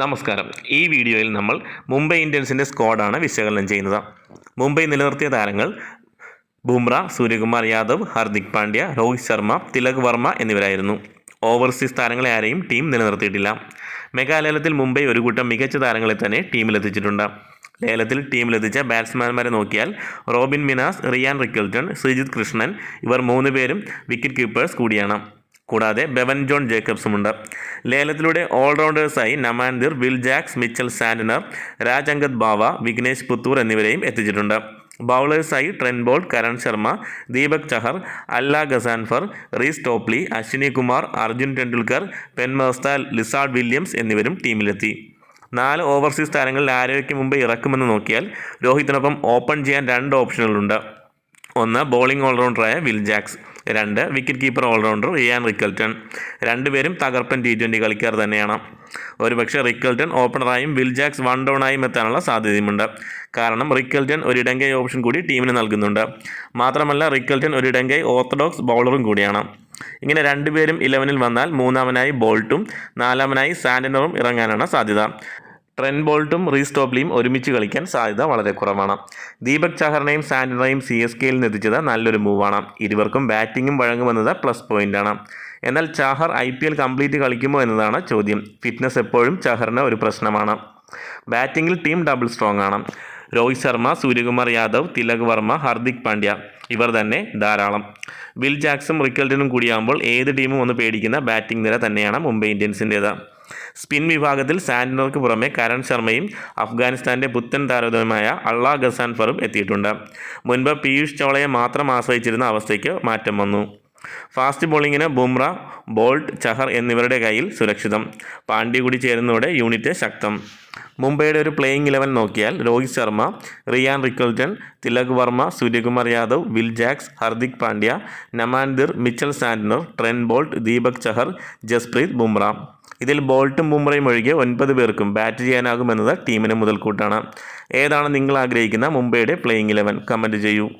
നമസ്കാരം. ഈ വീഡിയോയിൽ നമ്മൾ മുംബൈ ഇന്ത്യൻസിന്റെ സ്ക്വാഡാണ് വിശകലനം ചെയ്യുന്നത്. മുംബൈ നിലനിർത്തിയ താരങ്ങൾ ബുംറ സൂര്യകുമാർ യാദവ് ഹാർദിക് പാണ്ഡ്യ രോഹിത് ശർമ്മ തിലക് വർമ്മ എന്നിവരായിരുന്നു. ഓവർസീസ് താരങ്ങളെ ആരെയും ടീം നിലനിർത്തിയിട്ടില്ല. മെഗാലയലത്തിൽ മുംബൈ ഒരു കൂട്ടം മികച്ച താരങ്ങളെ തന്നെ ടീമിലെത്തിച്ചിട്ടുണ്ട് ലേലത്തിൽ ടീമിലെത്തിച്ച ബാറ്റ്സ്മാൻമാരെ നോക്കിയാൽ റോബിൻ മിനാസ് റിയാൻ റിക്കൽട്ടൺ ശ്രീജിത് കൃഷ്ണൻ ഇവർ മൂന്ന് പേരും വിക്കറ്റ് കീപ്പേഴ്സ് കൂടിയാണ്. കൂടാതെ ബെവൻ ജോൺ ജേക്കബ്സും ഉണ്ട് ലേലത്തിലൂടെ ഓൾറൗണ്ടേഴ്സായി Naman Dhir Will Jacks Mitchell Santner Raj Angad Bawa Vignesh Puthur എന്നിവരെയും എത്തിച്ചിട്ടുണ്ട്. ബൗളേഴ്സായി Trent Boult Karn Sharma Deepak Chahar Allah Ghazanfar Reece Topley Ashwani Kumar Arjun Tendulkar പെൻമേസ്ത Lizaad Williams എന്നിവരും ടീമിലെത്തി. നാല് ഓവർസീസ് താരങ്ങളിൽ ആരോഗ്യ മുമ്പ് ഇറക്കുമെന്ന് നോക്കിയാൽ രോഹിത്തിനൊപ്പം ഓപ്പൺ ചെയ്യാൻ രണ്ട് ഓപ്ഷനുകളുണ്ട്. ഒന്ന് ബോളിംഗ് ഓൾറൗണ്ടറായ വിൽ ജാക്സ്. രണ്ട് wicket keeper allrounder Ryan Rickelton രണ്ടുപേരും തകർപ്പൻ ടി ട്വന്റി കളിക്കാർ തന്നെയാണ്. ഒരുപക്ഷെ റിക്കൽട്ടൺ ഓപ്പണറായും വിൽ ജാക്സ് വൺ ഡൗണായും എത്താനുള്ള സാധ്യതയുമുണ്ട്. കാരണം റിക്കൽട്ടൺ ഒരു ഇടങ്കൈ ഓപ്ഷൻ കൂടി ടീമിന് നൽകുന്നുണ്ട്. മാത്രമല്ല റിക്കൽട്ടൺ ഒരു ഇടങ്കൈ ഓർത്തഡോക്സ് ബൗളറും കൂടിയാണ്. ഇങ്ങനെ രണ്ടുപേരും ഇലവനിൽ വന്നാൽ മൂന്നാമനായി ബോൾട്ടും നാലാമനായി സാൻഡനറും ഇറങ്ങാനാണ് സാധ്യത. ട്രെൻ ബോൾട്ടും റീസ്റ്റോപ്ലിയും ഒരുമിച്ച് കളിക്കാൻ സാധ്യത വളരെ കുറവാണ്. ദീപക് ചഹറിനെയും സാൻഡനറെയും സി എസ് കെയിൽ നിന്നെത്തിച്ചത് നല്ലൊരു മൂവാണ്. ഇരുവർക്കും ബാറ്റിങ്ങും വഴങ്ങുമെന്നത് പ്ലസ് പോയിന്റാണ് എന്നാൽ Chahar I P L complete കളിക്കുമോ എന്നതാണ് ചോദ്യം. ഫിറ്റ്നസ് എപ്പോഴും ചഹറിന് ഒരു പ്രശ്നമാണ്. ബാറ്റിങ്ങിൽ ടീം ഡബിൾ സ്ട്രോങ് ആണ്. രോഹിത് ശർമ്മ സൂര്യകുമാർ യാദവ് തിലക് വർമ്മ ഹർദിക് പാണ്ഡ്യ ഇവർ തന്നെ ധാരാളം. വിൽ ജാക്സും റിക്കൽട്ടനും കൂടിയാകുമ്പോൾ ഏത് ടീമും ഒന്ന് പേടിക്കുന്ന ബാറ്റിംഗ് നിര തന്നെയാണ് മുംബൈ ഇന്ത്യൻസിന്റേത്. സ്പിൻ വിഭാഗത്തിൽ സാൻഡനർക്ക് പുറമെ കരൺ ശർമ്മയും അഫ്ഗാനിസ്ഥാന്റെ പുത്തൻ താരതമ്യമായ അള്ള ഗസാൻ ഗസാൻഫറും എത്തിയിട്ടുണ്ട്. മുൻപ് പീയൂഷ് ചോളയെ മാത്രം ആശ്രയിച്ചിരുന്ന അവസ്ഥയ്ക്ക് മാറ്റം വന്നു. ഫാസ്റ്റ് ബോളിങ്ങിന് ബുംറ ബോൾട്ട് ചഹർ എന്നിവരുടെ കയ്യിൽ സുരക്ഷിതം. പാണ്ഡ്യ കൂടി ചേരുന്നതോടെ യൂണിറ്റ് ശക്തം. മുംബൈയുടെ ഒരു പ്ലേയിങ് ഇലവൻ നോക്കിയാൽ Rohit Sharma Ryan Rickelton Tilak Varma Suryakumar Yadav Will Jacks Hardik Pandya Naman Dhir Mitchell Santner Trent Boult Deepak Chahar Jasprit Bumrah. ഇതിൽ ബോൾട്ടും ബുംറയും ഒഴികെ ഒൻപത് പേർക്കും ബാറ്റ് ചെയ്യാനാകുമെന്നത് ടീമിന് മുതൽക്കൂട്ടാണ്. ഏതാണ് നിങ്ങൾ ആഗ്രഹിക്കുന്ന മുംബൈയുടെ പ്ലേയിങ് ഇലവൻ? കമന്റ് ചെയ്യൂ.